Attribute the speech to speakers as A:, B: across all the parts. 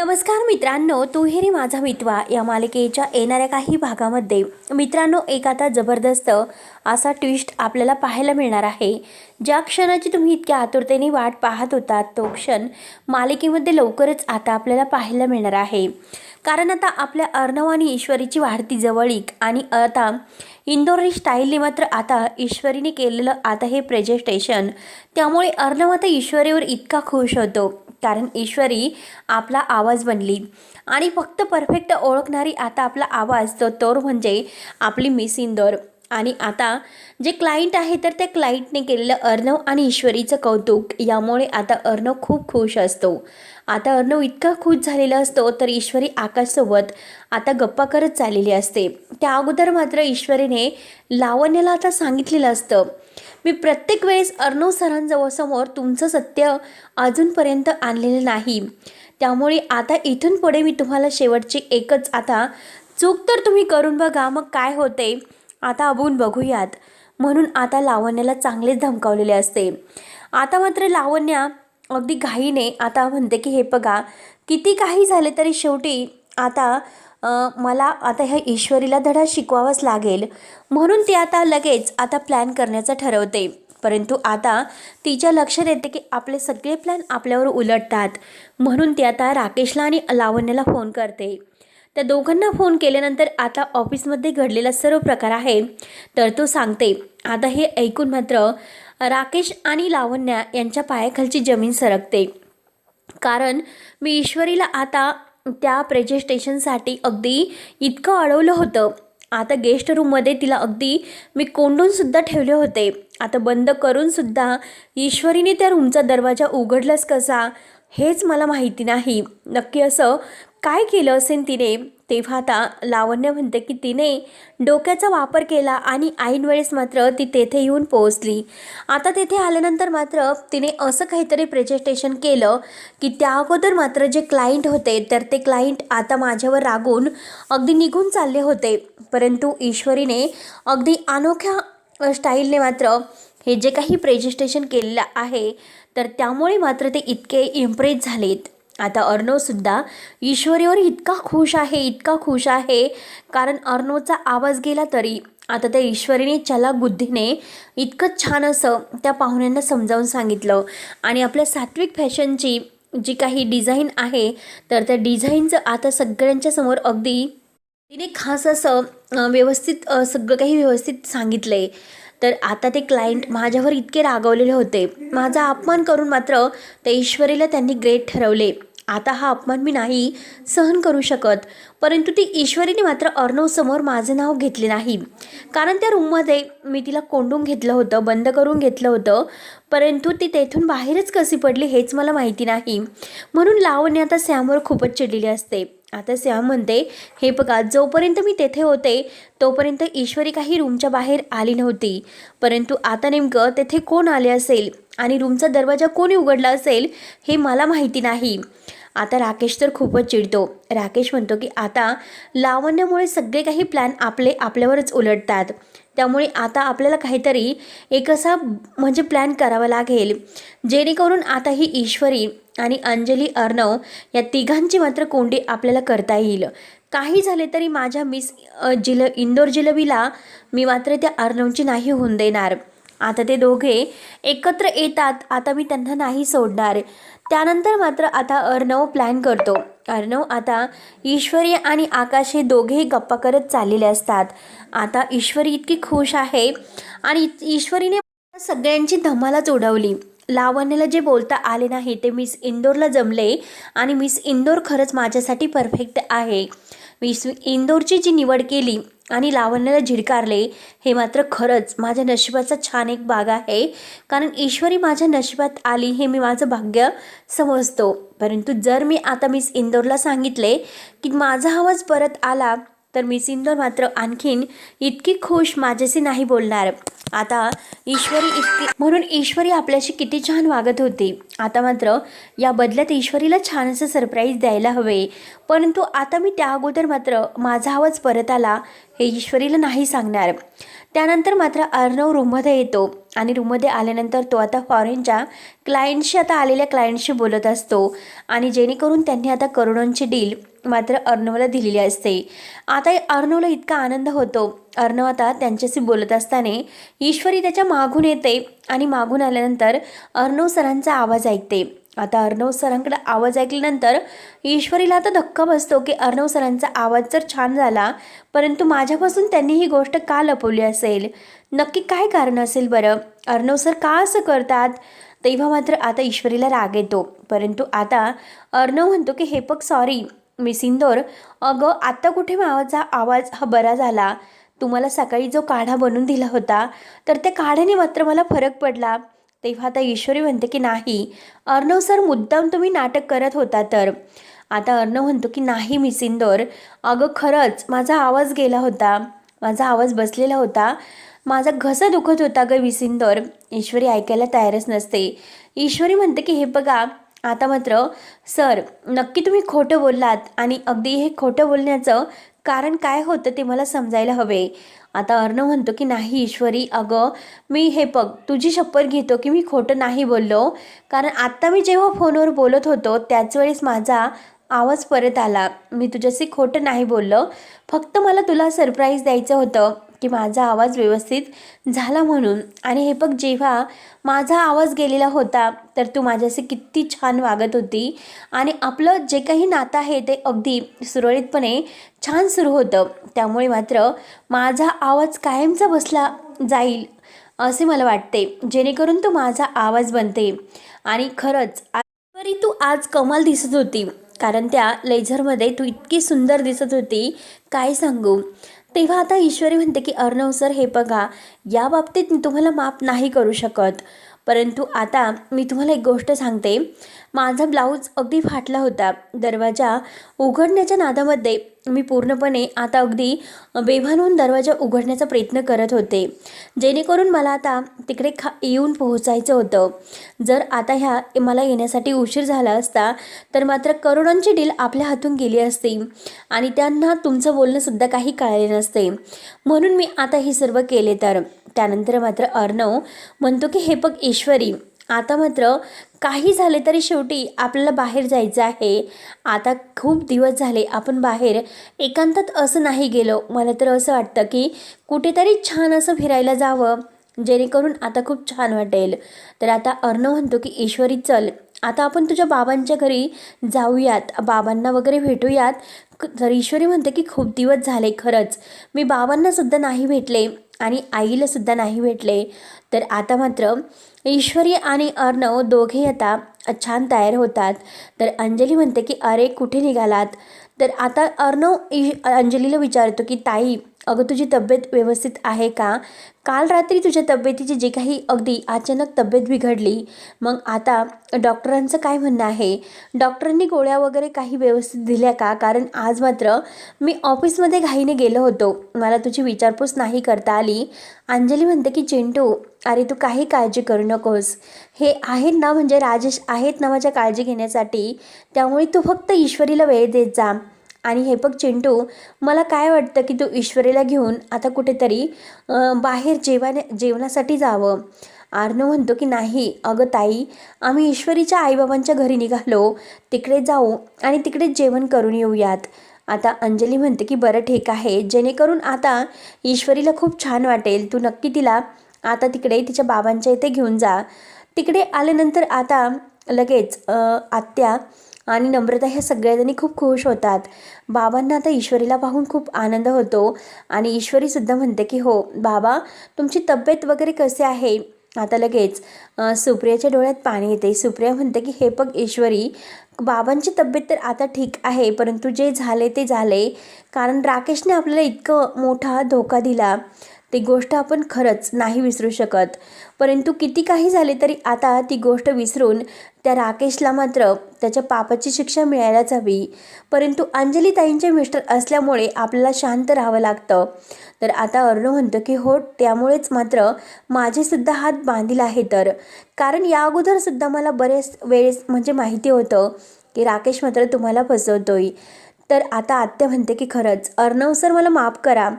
A: नमस्कार मित्रांनो तुहेरी माझा मितवा. या मालिकेच्या येणाऱ्या काही भागामध्ये मित्रांनो एक आता जबरदस्त असा ट्विस्ट आपल्याला पाहायला मिळणार आहे. ज्या क्षणाची तुम्ही इतक्या आतुरतेने वाट पाहत होता तो क्षण मालिकेमध्ये लवकरच आता आपल्याला पाहायला मिळणार आहे. कारण आता आपल्या अर्णव आणि ईश्वरीची वाढती जवळीक आणि आता इंदोरी स्टाईलने मात्र आता ईश्वरीने केलेलं आता हे प्रेजेस्टेशन त्यामुळे अर्णव आता ईश्वरीवर इतका खुश होतो. कारण ईश्वरी आपला आवाज बनली. आणि फक्त परफेक्ट ओळखणारी आता आपला आवाज तो तोर म्हणजे आपली मिस इंदोर आणि आता जे क्लायंट आहे तर त्या क्लायंटने केलेलं अर्णव आणि ईश्वरीचं कौतुक. यामुळे आता अर्णव खूप खुश असतो. आता अर्णव इतका खुश झालेला असतो तर ईश्वरी आकाशसोबत आता गप्पा करत चाललेली असते. त्या अगोदर मात्र ईश्वरीने लावण्याला आता सांगितलेलं असतं. मी प्रत्येक वेळेस अर्णव सरांजवळ समोर तुमचं सत्य अजूनपर्यंत आणलेलं नाही. त्यामुळे आता इथून पुढे मी तुम्हाला शेवटची एकच आता चूक तर तुम्ही करून बघा मग काय होते? आता अबून बघूयात. म्हणून आता लावण्याला चांगलेच धमकावलेले असते. आता मात्र लावण्या अगदी घाईने आता म्हणते की हे बघा किती काही झाले तरी शेवटी आता मला आता ह्या ईश्वरीला धडा शिकवावाच लागेल. म्हणून ती आता लगेच आता प्लॅन करण्याचं ठरवते. परंतु आता तिच्या लक्षात येते की आपले सगळे प्लॅन आपल्यावर उलटतात. म्हणून ती आता राकेशला आणि लावण्याला फोन करते. त्या दोघांना फोन केल्यानंतर आता ऑफिसमध्ये घडलेला सर्व प्रकार आहे. तर तो सांगते आता हे ऐकून मात्र राकेश आणि लावण्या यांच्या पायाखालची जमीन सरकते. कारण मी ईश्वरीला आता त्या प्रेजेस्टेशनसाठी अगदी इतकं अडवलं होतं. आता गेस्ट रूममध्ये तिला अगदी मी कोंडूनसुद्धा ठेवले होते. आता बंद करूनसुद्धा ईश्वरीने त्या रूमचा दरवाजा उघडलाच कसा? हेच मला माहिती नाही. नक्की असं काय केलं असेल तिने? तेव्हा आता लावण्य म्हणते की तिने डोक्याचा वापर केला आणि ऐन वेळेस मात्र ती तेथे येऊन पोहोचली. आता तेथे आल्यानंतर मात्र तिने असं काहीतरी प्रेझेंटेशन केलं की त्या अगोदर मात्र जे क्लायंट होते तर ते क्लायंट आता माझ्यावर रागून अगदी निघून चालले होते. परंतु ईश्वरीने अगदी अनोख्या स्टाईलने मात्र हे जे काही प्रेझेंटेशन केलेलं आहे तर त्यामुळे मात्र ते इतके इम्प्रेस झालेत. आता अर्णवसुद्धा ईश्वरीवर इतका खुश आहे इतका खुश आहे. कारण अर्णवचा आवाज गेला तरी आता त्या ईश्वरीने चला बुद्धीने इतकं छान असं त्या पाहुण्यांना समजावून सांगितलं. आणि आपल्या सात्विक फॅशनची जी काही डिझाईन आहे तर त्या डिझाईनचं आता सगळ्यांच्या समोर अगदी तिने खास असं व्यवस्थित सगळं काही व्यवस्थित सांगितलं. आहे तर आता ते क्लायंट माझ्यावर इतके रागवलेले होते. माझा अपमान करून मात्र त्या ईश्वरीला त्यांनी ग्रेट ठरवले. आता हा अपमान मी नाही सहन करू शकत. परंतु ती ईश्वरीने मात्र अर्णवसमोर माझं नाव घेतले नाही. कारण त्या रूममध्ये मी तिला कोंडून घेतलं होतं बंद करून घेतलं होतं. परंतु ती तेथून बाहेरच कशी पडली हेच मला माहिती नाही. म्हणून लावण्य आता सॅमवर खूपच चिडलेली असते. आता श्याम म्हणते हे बघा जोपर्यंत मी तेथे होते तोपर्यंत ईश्वरी काही रूमच्या बाहेर आली नव्हती. परंतु आता नेमकं तेथे कोण आले असेल आणि रूमचा दरवाजा कोणी उघडला असेल हे मला माहिती नाही. आता राकेश तर खूपच चिडतो. राकेश म्हणतो की आता लावण्यामुळे सगळे काही प्लॅन आपले आपल्यावरच उलटतात. त्यामुळे आता आपल्याला काहीतरी एक असा म्हणजे प्लॅन करावा लागेल. जेणेकरून आता ही ईश्वरी आणि अंजली अर्णव या तिघांची मात्र कोंडी आपल्याला करता येईल. काही झाले तरी माझ्या मिस जिल इंदोर जिलबीला मी मात्र त्या अर्णवची नाही होऊन देणार. आता ते दोघे एकत्र येतात. आता मी त्यांना नाही सोडणार. त्यानंतर मात्र आता अर्णव प्लॅन करतो. अर्णव आता ईश्वरी आणि आकाश हे दोघेही गप्पा करत चाललेले असतात. आता ईश्वरी इतकी खुश आहे आणि ईश्वरीने सगळ्यांची धमालाच उडवली. लावण्याला जे बोलता आले नाही ते मिस इंदोरला जमले आणि मिस इंदोर खरंच माझ्यासाठी परफेक्ट आहे. मिस इंदोरची जी निवड केली आणि लावण्याला झिडकारले हे मात्र खरंच माझ्या नशिबाचा छान एक भाग आहे. कारण ईश्वरी माझ्या नशिबात आली हे मी माझं भाग्य समजतो. परंतु जर मी आता मीस इंदोरला सांगितले की माझा आवाज परत आला तर मिस इंदोर मात्र आणखीन इतकी खुश माझ्याशी नाही बोलणार. आता ईश्वरी इतकी म्हणून ईश्वरी आपल्याशी किती छान वागत होती. आता मात्र या बदल्यात ईश्वरीला छान असं सरप्राईज द्यायला हवे. परंतु आता मी त्या अगोदर मात्र माझा आवाज परत आला हे ईश्वरीला नाही सांगणार. त्यानंतर मात्र अर्णव रूममध्ये येतो आणि रूममध्ये आल्यानंतर तो आता फॉरेनच्या क्लायंटशी आता आलेल्या क्लायंटशी बोलत असतो. आणि जेणेकरून त्यांनी आता करोडोंची डील मात्र अर्णवला दिलेली असते. आता अर्णवला इतका आनंद होतो. अर्णव आता त्यांच्याशी बोलत असताना ईश्वरी त्याच्या मागून येते आणि मागून आल्यानंतर अर्णव सरांचा आवाज ऐकते. आता अर्णव सरांकडे आवाज ऐकल्यानंतर ईश्वरीला आता धक्का बसतो की अर्णव सरांचा आवाज जर छान झाला परंतु माझ्यापासून त्यांनी ही गोष्ट का लपवली असेल? नक्की काय कारण असेल बरं? अर्णव सर का असं करतात? तेव्हा मात्र आता ईश्वरीला राग येतो. परंतु आता अर्णव म्हणतो की हे पग सॉरी मी सिंदोर अगं आत्ता कुठे माझा आवाज हा बरा झाला? तुम्हाला सकाळी जो काढा बनवून दिला होता तर त्या काढ्याने मात्र मला फरक पडला. तेव्हा आता ईश्वरी म्हणते की नाही अर्णव सर मुद्दाम तुम्ही नाटक करत होता तर. आता अर्णव म्हणतो की नाही मी सिंदोर अगं खरंच माझा आवाज गेला होता. माझा आवाज बसलेला होता. माझा घसा दुखत होता ग विसिंदोर ईश्वरी ऐकायला तयारच नसते. ईश्वरी म्हणते की हे बघा आता मात्र सर नक्की तुम्ही खोटं बोललात आणि अगदी हे खोटं बोलण्याचं कारण काय होतं ते मला समजायला हवे. आता अर्णव म्हणतो की नाही ईश्वरी अगं मी हे बघ तुझी शपथ घेतो की मी खोटं नाही बोललो. कारण आत्ता मी जेव्हा फोनवर बोलत होतो त्याच वेळेस माझा आवाज परत आला. मी तुझ्याशी खोटं नाही बोललो. फक्त मला तुला सरप्राईज द्यायचं होतं. की माझा आवाज व्यवस्थित झाला म्हणून. आणि हे बघ जेव्हा माझा आवाज गेलेला होता तर तू माझ्याशी किती छान वागत होती. आणि आपलं जे काही नातं आहे ते अगदी सुरळीतपणे छान सुरू होतं. त्यामुळे मात्र माझा आवाज कायमचा बसला जाईल असे मला वाटते. जेणेकरून तू माझा आवाज बनते. आणि खरंच तरी तू आज कमाल दिसत होती. कारण त्या लेझरमध्ये तू इतकी सुंदर दिसत होती. काय सांगू? तेव्हा आता ईश्वरी म्हणते की अर्णव सर हे बघा या बाबतीत मी तुम्हाला माफ नाही करू शकत. परंतु आता मी तुम्हाला एक गोष्ट सांगते. माझा ब्लाऊज अगदी फाटला होता. दरवाजा उघडण्याच्या नादामध्ये मी पूर्णपणे आता अगदी बेभान होऊन दरवाजा उघडण्याचा प्रयत्न करत होते. जेणेकरून मला आता तिकडे खा येऊन पोहोचायचं होतं. जर आता ह्या मला येण्यासाठी उशीर झाला असता तर मात्र करोडांची डील आपल्या हातून गेली असती. आणि त्यांना तुमचं बोलणंसुद्धा काही कळले नसते. म्हणून मी आता हे सर्व केले तर. त्यानंतर मात्र अर्णव म्हणतो की हे बघ ईश्वरी आता मात्र काही झाले तरी शेवटी आपल्याला बाहेर जायचं आहे. आता खूप दिवस झाले आपण बाहेर. एकांतात असं नाही गेलो. मला तर असं वाटतं की कुठेतरी छान असं फिरायला जावं जेणेकरून आता खूप छान वाटेल. तर आता अर्णव म्हणतो की ईश्वरी चल. आता आपण तुझ्या बाबांच्या घरी जाऊयात. बाबांना वगैरे भेटूयात. तर ईश्वरी म्हणते की खूप दिवस झाले खरंच. मी बाबांनासुद्धा नाही भेटले. आणि आईलासुद्धा नाही भेटले. तर आता मात्र ईश्वरी आणि अर्णव दोघे आता छान तयार होतात. तर अंजली म्हणते की अरे कुठे निघालात? तर आता अर्णव ई अंजलीला विचारतो की ताई अगं तुझी तब्येत व्यवस्थित आहे का? काल रात्री तुझ्या तब्येतीची जे काही अगदी अचानक तब्येत बिघडली मग आता डॉक्टरांचं काय म्हणणं आहे? डॉक्टरांनी गोळ्या वगैरे काही व्यवस्थित दिल्या का? कारण आज मात्र मी ऑफिसमध्ये घाईने गेलो होतो. मला तुझी विचारपूस नाही करता आली. अंजली म्हणते की चिंटू अरे तू काही काळजी करू नकोस. हे आहेत ना म्हणजे राजेश आहेत ना माझ्या काळजी घेण्यासाठी. त्यामुळे तू फक्त ईश्वरीला वेळ देत जा. आणि हे बघ चिंटू मला काय वाटतं की तू ईश्वरीला घेऊन आता कुठेतरी बाहेर जेवण जेवणासाठी जावं. आर्नव म्हणतो की नाही अगं ताई आम्ही ईश्वरीच्या आईबाबांच्या घरी निघालो. तिकडे जाऊ आणि तिकडे जेवण करून येऊयात. आता अंजली म्हणते की बरं ठीक आहे जेणेकरून आता ईश्वरीला खूप छान वाटेल. तू नक्की तिला आता तिकडे तिच्या बाबांच्या इथे घेऊन जा. तिकडे आल्यानंतर आता लगेच आत्या आणि नम्रता ह्या सगळ्याजणी खूप खुश होतात. बाबांना आता ईश्वरीला पाहून खूप आनंद होतो. आणि ईश्वरीसुद्धा म्हणते की हो बाबा तुमची तब्येत वगैरे कसे आहे? आता लगेच सुप्रियाच्या डोळ्यात पाणी येते. सुप्रिया म्हणते की हे बघ ईश्वरी बाबांची तब्येत तर आता ठीक आहे परंतु जे झाले ते झाले. कारण राकेशने आपल्याला इतकं मोठा धोका दिला. ती गोष्ट आपण खरंच नाही विसरू शकत. परंतु किती काही झाले तरी आता ती गोष्ट विसरून त्या राकेशला मात्र त्याच्या पापाची शिक्षा मिळायलाच हवी. परंतु अंजलीताईंचे मिस्टर असल्यामुळे आपल्याला शांत राहावं लागतं. तर आता अर्णव म्हणतो की हो त्यामुळेच मात्र माझेसुद्धा हात बांधील आहे तर. कारण या अगोदरसुद्धा मला बरेच वेळेस म्हणजे माहिती होतं की राकेश मात्र तुम्हाला फसवतोय. तर आता आत्या म्हणते की खरंच अर्णव सर मला माफ करा.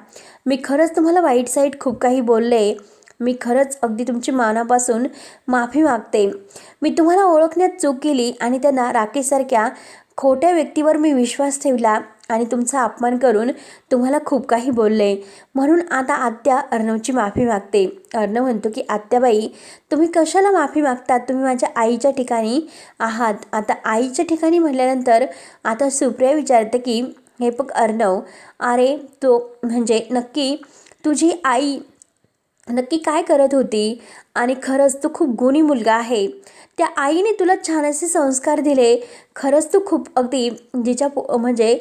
A: मी खरंच तुम्हाला वाईट साईट खूप काही बोलले. मी खरंच अगदी तुमची मानापासून माफी मागते. मी तुम्हाला ओळखण्यात चूक केली आणि त्यांना राकेशसारख्या खोट्या व्यक्तीवर मी विश्वास ठेवला. आणि तुमचा अपमान करून तुम्हाला खूप काही बोलले. म्हणून आता आत्या अर्णवची माफी मागते. अर्णव म्हणतो की आत्याबाई तुम्ही कशाला माफी मागतात? तुम्ही माझ्या आईच्या ठिकाणी आहात. आता आईच्या ठिकाणी म्हटल्यानंतर आता सुप्रिया विचारते की हे बघ अर्णव अरे तो म्हणजे नक्की तुझी आई नक्की काय करत होती? आणि खरंच तू खूप गुणी मुलगा आहे. त्या आईने तुला छान असे संस्कार दिले. खरंच तू खूप अगदी जिच्या पो म्हणजे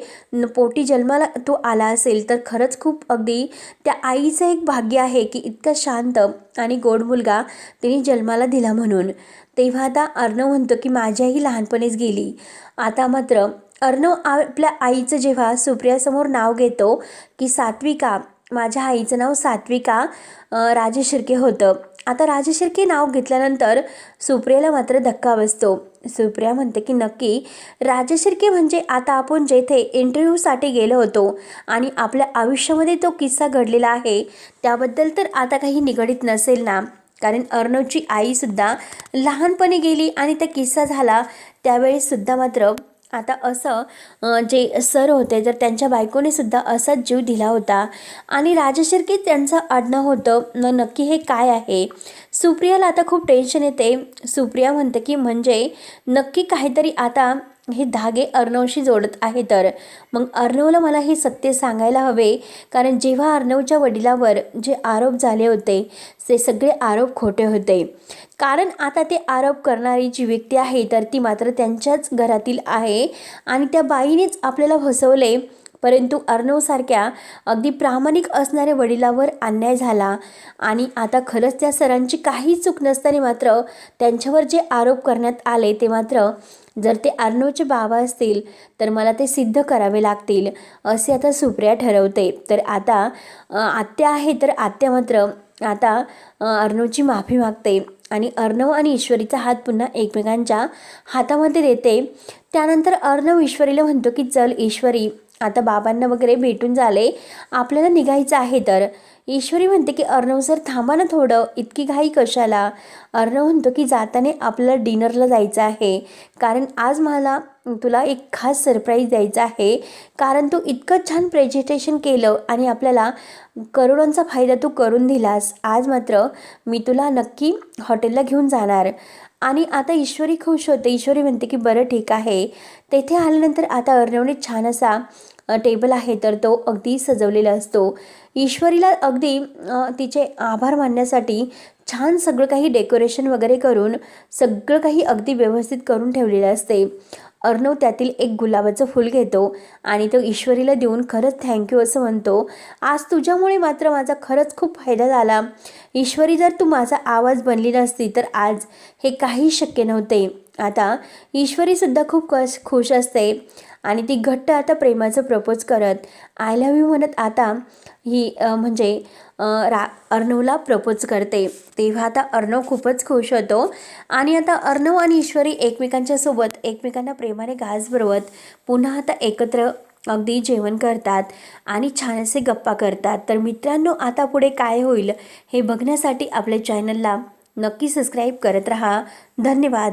A: पोटी जन्माला तू आला असेल तर खरंच खूप अगदी त्या आईचं एक भाग्य आहे की इतका शांत आणि गोड मुलगा तिने जन्माला दिला म्हणून. तेव्हा आता अर्णव म्हणतो की माझी आई लहानपणीच गेली. आता मात्र अर्णव आपल्या आईचं जेव्हा सुप्रियासमोर नाव घेतो की सात्विका माझ्या आईचं नाव सात्विका अ, राजे शिर्के होतं. आता राजे शिर्के नाव घेतल्यानंतर सुप्रियाला मात्र धक्का बसतो. सुप्रिया म्हणते की नक्की राजे शिर्के म्हणजे आता आपण जेथे इंटरव्ह्यूसाठी गेलो होतो आणि आपल्या आयुष्यामध्ये तो किस्सा घडलेला आहे त्याबद्दल तर आता काही निगडीत नसेल ना. कारण अर्णवची आईसुद्धा लहानपणी गेली आणि त्या किस्सा झाला त्यावेळीसुद्धा मात्र आता असं जे सर होते तर त्यांच्या बायकोने सुद्धा असाच जीव दिला होता. आणि राजशिर्की त्यांचं आडणं होतं न नक्की हे काय आहे? सुप्रियाला आता खूप टेन्शन येते. सुप्रिया म्हणते की म्हणजे नक्की काहीतरी आता हे धागे अर्णवशी जोडत आहे तर. मग अर्णवला मला हे सत्य सांगायला हवे कारण जेव्हा अर्णवच्या वडिलावर जे आरोप झाले होते ते सगळे आरोप खोटे होते. कारण आता ते आरोप करणारी जी व्यक्ती आहे तर ती मात्र त्यांच्याच घरातील आहे आणि त्या बाईनेच आपल्याला फसवले. परंतु अर्णवसारख्या अगदी प्रामाणिक असणाऱ्या वडिलावर अन्याय झाला आणि आता खरंच त्या सरांची काही चूक नसताना मात्र त्यांच्यावर जे आरोप करण्यात आले ते मात्र जर ते अर्णवचे बाबा असतील तर मला ते सिद्ध करावे लागतील असे आता सुप्रिया ठरवते. तर आता आत्या आहे तर आत्या मात्र आता अर्णवची माफी मागते आणि अर्णव आणि ईश्वरीचा हात पुन्हा एकमेकांच्या हातामध्ये देते. त्यानंतर अर्णव ईश्वरीला म्हणतो की चल ईश्वरी आता बाबांना वगैरे भेटून झाले. आपल्याला निघायचं आहे तर. ईश्वरी म्हणते की अर्णव सर थांबा ना थोडं. इतकी घाई कशाला? अर्णव म्हणतो की जाताना आपल्याला डिनरला जायचं आहे. कारण आज मला तुला एक खास सरप्राईज द्यायचा आहे. कारण तू इतकं छान प्रेझेंटेशन केलं आणि आपल्याला करोडोंचा फायदा तू करून दिलास. आज मात्र मी तुला नक्की हॉटेलला घेऊन जाणार. आणि आता ईश्वरी खुश होते. ईश्वरी म्हणते की बरं ठीक आहे. तेथे आल्यानंतर आता अर्णवने छान असा टेबल आहे तर तो अगदी सजवलेला असतो. ईश्वरीला अगदी तिचे आभार मानण्यासाठी छान सगळं काही डेकोरेशन वगैरे करून सगळं काही अगदी व्यवस्थित करून ठेवलेलं असते. अर्णव त्यातील एक गुलाबाचं फूल घेतो आणि तो ईश्वरीला देऊन खरंच थँक्यू असं म्हणतो. आज तुझ्यामुळे मात्र माझा खरंच खूप फायदा झाला. ईश्वरी जर तू माझा आवाज बनली नसती तर आज हे काही शक्य नव्हते. आता ईश्वरीसुद्धा खूप कश खुश असते. आणि ती घट्ट आता प्रेमाचं प्रपोज करत आय लव्ह यू म्हणत आता ही म्हणजे रा अर्णवला प्रपोज करते. तेव्हा आता अर्णव खूपच खुश होतो. आणि आता अर्णव आणि ईश्वरी एकमेकांच्या सोबत एकमेकांना प्रेमाने घास भरवत पुन्हा आता एकत्र अगदी जेवण करतात आणि छान असे गप्पा करतात. तर मित्रांनो आता पुढे काय होईल हे बघण्यासाठी आपल्या चॅनलला नक्की सबस्क्राईब करत राहा. धन्यवाद.